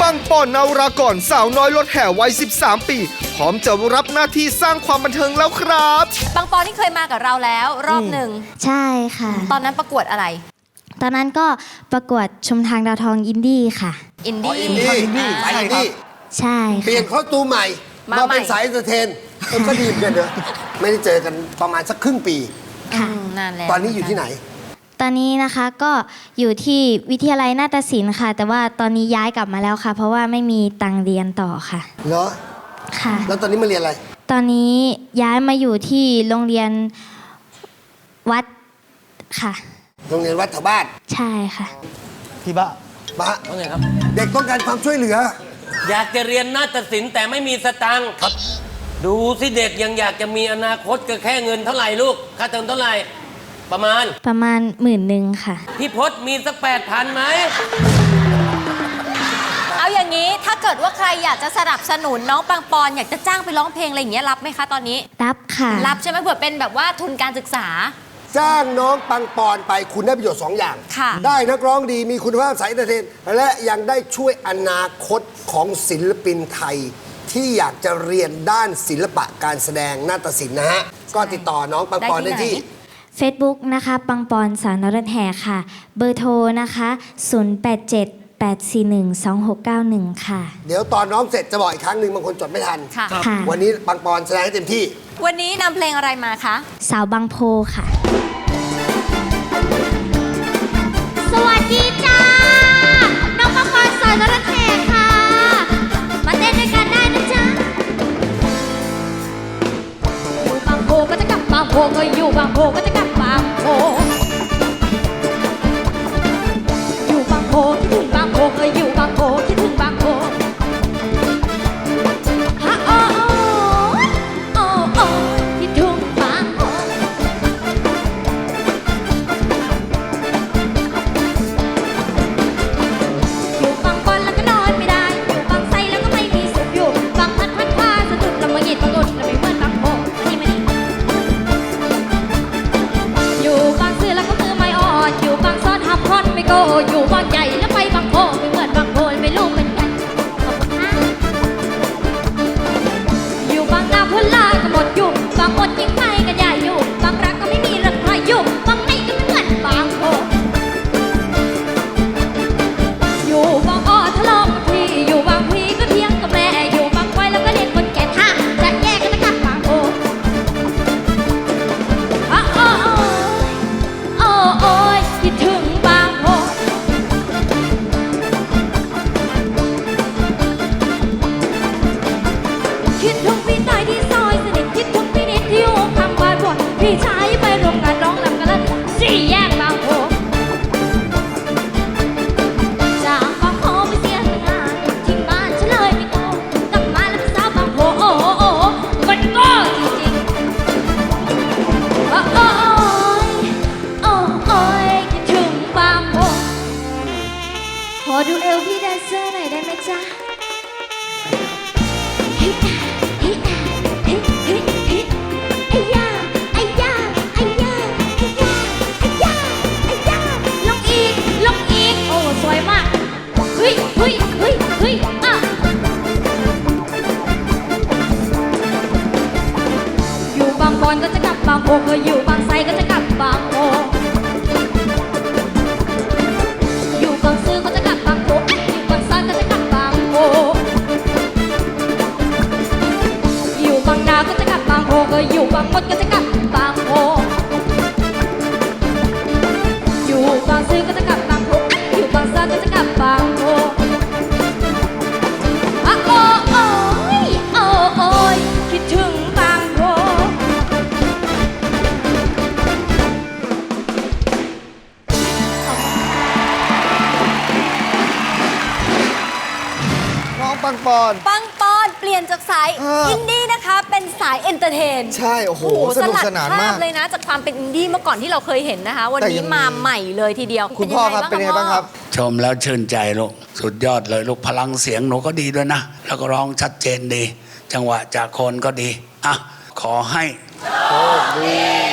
ปังปอนนาวรากรสาวน้อยรถแห่วัย 13 ปี พร้อมจะรับหน้าที่สร้างความบันเทิงแล้วครับปังปอนนี่เคยมากับเราแล้วรอบหนึ่ง ใช่ค่ะ ตอนนั้นประกวดอะไร ตอนนั้นก็ประกวดชมทางดาวทองอินดี้ค่ะ อินอ๋อดี้อินดี้อินดี้สายอินดี้ใช่เปลี่ยนค่ะคอสตูมใหม่ มามาใหม่เป็นสายเอนเตอร์เทนเออก็ดีเหมือนกันเนอะไม่ได้เจอกันประมาณสักครึ่งปี ค่ะอืมนานแล้วตอนนี้อยู่ที่ไหนต อนนี้นะคะก็อยู่ที่วิทยาลัยนาฏศิลป์ค่ะ แต่ว่าตอนนี้ย้ายกลับมาแล้วค่ะ เพราะว่าไม่มีตังค์เรียนต่อค่ะเหรอค่ะ แล้วตอนนี้มาเรียนอะไร ตอนนี้ย้ายมาอยู่ที่โรงเรียนวัดค่ะ โรงเรียนวัดแถวบ้านใช่ค่ะ พี่บ้าบ้าว่าไงครับ เด็กต้องการความช่วยเหลือ อยากจะเรียนนาฏศิลป์แต่ไม่มีสตังค์ครับ ดูสิเด็กยังอยากจะมีอนาคตก็แค่เงินเท่าไหร่ลูก ค่าเทอมเท่าไหร่ ประมาณ ประมาณหมื่นหนึ่งค่ะ พี่พศมีสักแปดพันไหม เอาอย่างนี้ถ้าเกิดว่าใครอยากจะสนับสนุนน้องปังปอนอยากจะจ้างไปร้องเพลงอะไรอย่างเงี้ยรับไหมคะตอนนี้ รับค่ะ รับใช่ไหมเผื่อเป็นแบบว่าทุนการศึกษา จ้างน้องปังปอนไปคุณได้ประโยชน์สองอย่าง ค่ะ ได้นักร้องดีมีคุณภาพสายเอนเตอร์เทน และยังได้ช่วยอนาคตของศิลปินไทย ที่อยากจะเรียนด้านศิลปะการแสดงนาฏศิลป์นะฮะ ก็ติดต่อน้องปังปอนได้ได้ที่ที่ไหน Facebook นะคะปังปอนสาวนรถแห่ค่ะ เบอร์โทรนะคะ 087 841 2691 ค่ะ เดี๋ยวตอนน้องเสร็จจะบอกอีกครั้งหนึ่งบางคนจดไม่ทัน ค่ะ ค่ะ วันนี้ปังปอนแสดงให้เต็มที่ วันนี้นำเพลงอะไรมาคะ สาวบางโพค่ะ พก็อยู่บางโพก็จะกลับบางโพอยู่บางโพคิดถึงบางโพ อนไม่โกอยู่บางให คิดถึ อนก็จะ ปังปอน ปังปอนเปลี่ยนจากสายเอออิ อินดี้นะคะ เป็นสายเอนเตอร์เทนใช่ โอ้โห สนุกสนานลัดภมากพเลยนะ จากความเป็นอินดี้เมื่อก่อนที่เราเคยเห็นนะคะ วันแต่นี้ยังมี มาใหม่เลยทีเดียวคุณพ่อครับ เป็นยังไงบ้างครับ ชมแล้วชื่นใจลูกสุดยอดเลยลูกพลังเสียงหนูก็ดีด้วยนะ แล้วก็ร้องชัดเจนดี จังหวะจากคนก็ดี อะ ขอให้ โชคดี